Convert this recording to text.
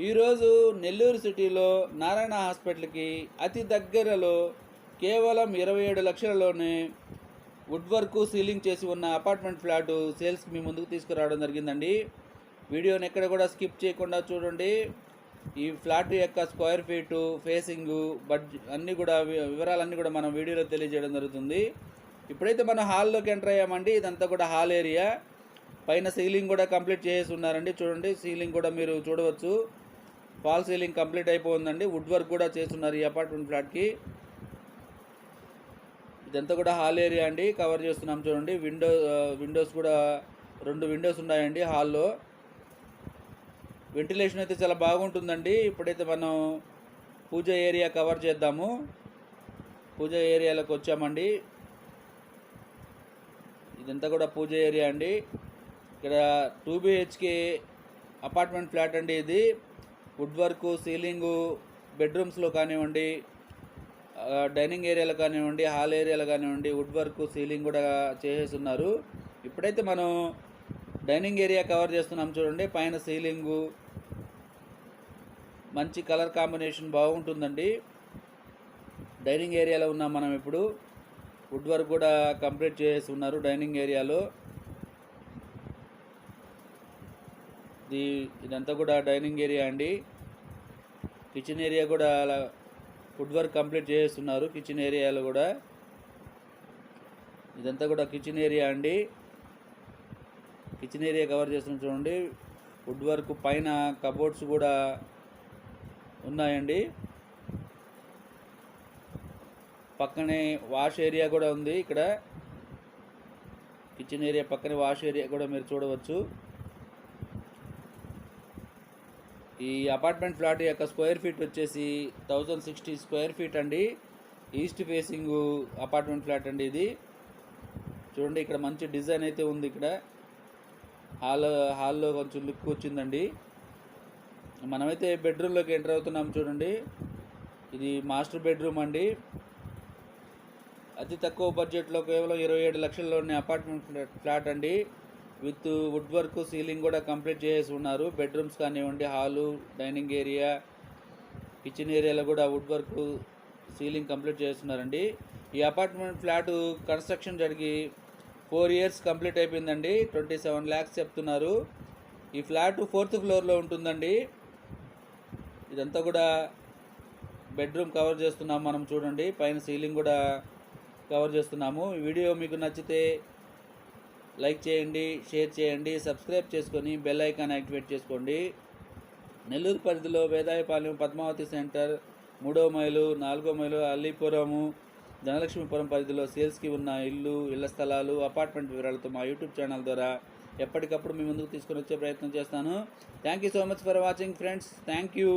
ఈరోజు నెల్లూరు సిటీలో నారాయణ హాస్పిటల్కి అతి దగ్గరలో కేవలం ఇరవై ఏడు లక్షలలోనే వుడ్ వర్క్ సీలింగ్ చేసి ఉన్న అపార్ట్మెంట్ ఫ్లాటు సేల్స్కి మీ ముందుకు తీసుకురావడం జరిగిందండి. వీడియోని ఎక్కడ కూడా స్కిప్ చేయకుండా చూడండి. ఈ ఫ్లాట్ యొక్క స్క్వేర్ ఫీటు ఫేసింగు బడ్జ్ అన్నీ కూడా వి- వివరాలన్నీ కూడా మనం వీడియోలో తెలియజేయడం జరుగుతుంది. ఇప్పుడైతే మనం హాల్లోకి ఎంటర్ అయ్యామండి. ఇదంతా కూడా హాల్ ఏరియా. పైన సీలింగ్ కూడా కంప్లీట్ చేసి ఉన్నారండి. చూడండి సీలింగ్ కూడా మీరు చూడవచ్చు. ఫాల్ సీలింగ్ కంప్లీట్ అయిపోయిందండి. వుడ్ వర్క్ కూడా చేస్తున్నారు ఈ అపార్ట్మెంట్ ఫ్లాట్కి. ఇదంతా కూడా హాల్ ఏరియా అండి. కవర్ చేస్తున్నాం చూడండి. విండో విండోస్ కూడా రెండు విండోస్ ఉన్నాయండి హాల్లో. వెంటిలేషన్ అయితే చాలా బాగుంటుందండి. ఇప్పుడైతే మనం పూజ ఏరియా కవర్ చేద్దాము. పూజ ఏరియాలోకి వచ్చామండి. ఇదంతా కూడా పూజ ఏరియా అండి. ఇక్కడ టూ బిహెచ్కే అపార్ట్మెంట్ ఫ్లాట్ అండి ఇది. వుడ్ వర్క్ సీలింగు బెడ్రూమ్స్లో కానివ్వండి డైనింగ్ ఏరియాలో కానివ్వండి హాల్ ఏరియాలో కానివ్వండి వుడ్ వర్క్ సీలింగ్ కూడా చేసేసి ఉన్నారు ఇప్పుడైతే మనం డైనింగ్ ఏరియా కవర్ చేస్తున్నాం చూడండి. పైన సీలింగు. మంచి కలర్ కాంబినేషన్ బాగుంటుందండి. డైనింగ్ ఏరియాలో ఉన్నాం మనం ఇప్పుడు. వుడ్ వర్క్ కూడా కంప్లీట్ చేసి ఉన్నారు డైనింగ్ ఏరియాలో. ఇది ఇదంతా కూడా డైనింగ్ ఏరియా అండి. కిచెన్ ఏరియా కూడా అలా ఫుడ్ వర్క్ కంప్లీట్ చేస్తున్నారు కిచెన్ ఏరియాలో కూడా. ఇదంతా కూడా కిచెన్ ఏరియా అండి. కిచెన్ ఏరియా కవర్ చేస్తున్నాం చూడండి. ఫుడ్ వర్క్ పైన కబోర్డ్స్ కూడా ఉన్నాయండి. పక్కనే వాష్ ఏరియా కూడా ఉంది ఇక్కడ. కిచెన్ ఏరియా పక్కనే వాష్ ఏరియా కూడా మీరు చూడవచ్చు. ఈ అపార్ట్మెంట్ ఫ్లాట్ యొక్క స్క్వేర్ ఫీట్ వచ్చేసి థౌజండ్ సిక్స్టీ స్క్వేర్ ఫీట్ అండి. ఈస్ట్ ఫేసింగ్ అపార్ట్మెంట్ ఫ్లాట్ అండి ఇది. చూడండి ఇక్కడ మంచి డిజైన్ అయితే ఉంది ఇక్కడ. హాల్ హాల్లో కొంచెం లుక్ వచ్చిందండి. మనమైతే బెడ్రూమ్లోకి ఎంటర్ అవుతున్నాం చూడండి. ఇది మాస్టర్ బెడ్రూమ్ అండి. అతి తక్కువ బడ్జెట్లో కేవలం ఇరవై ఏడు లక్షల్లోని అపార్ట్మెంట్ ఫ్లాట్ అండి. విత్ వుడ్ వర్క్ సీలింగ్ కూడా కంప్లీట్ చేసి ఉన్నారు. బెడ్రూమ్స్ కానివ్వండి హాలు డైనింగ్ ఏరియా కిచెన్ ఏరియాలో కూడా వుడ్ వర్క్ సీలింగ్ కంప్లీట్ చేస్తున్నారండి. ఈ అపార్ట్మెంట్ ఫ్లాట్ కన్స్ట్రక్షన్ జరిగి ఫోర్ ఇయర్స్ కంప్లీట్ అయిపోయిందండి. ట్వంటీ సెవెన్ ల్యాక్స్ చెప్తున్నారు. ఈ ఫ్లాట్ ఫోర్త్ ఫ్లోర్లో ఉంటుందండి. ఇదంతా కూడా బెడ్రూమ్ కవర్ చేస్తున్నాం మనం చూడండి. పైన సీలింగ్ కూడా కవర్ చేస్తున్నాము. వీడియో మీకు నచ్చితే లైక్ చేయండి షేర్ చేయండి సబ్స్క్రైబ్ చేసుకొని బెల్ ఐకాన్ యాక్టివేట్ చేసుకోండి. నెల్లూరు పరిధిలో వేదాయపాలెం పద్మావతి సెంటర్ మూడో మైలు నాలుగో మైలు అల్లీపురము ధనలక్ష్మీపురం పరిధిలో సేల్స్కి ఉన్న ఇల్లు ఇళ్ళ స్థలాలు అపార్ట్మెంట్ వివరాలతో మా యూట్యూబ్ ఛానల్ ద్వారా ఎప్పటికప్పుడు మీ ముందుకు తీసుకొని వచ్చే ప్రయత్నం చేస్తాను. Thank you so much for watching friends. Thank you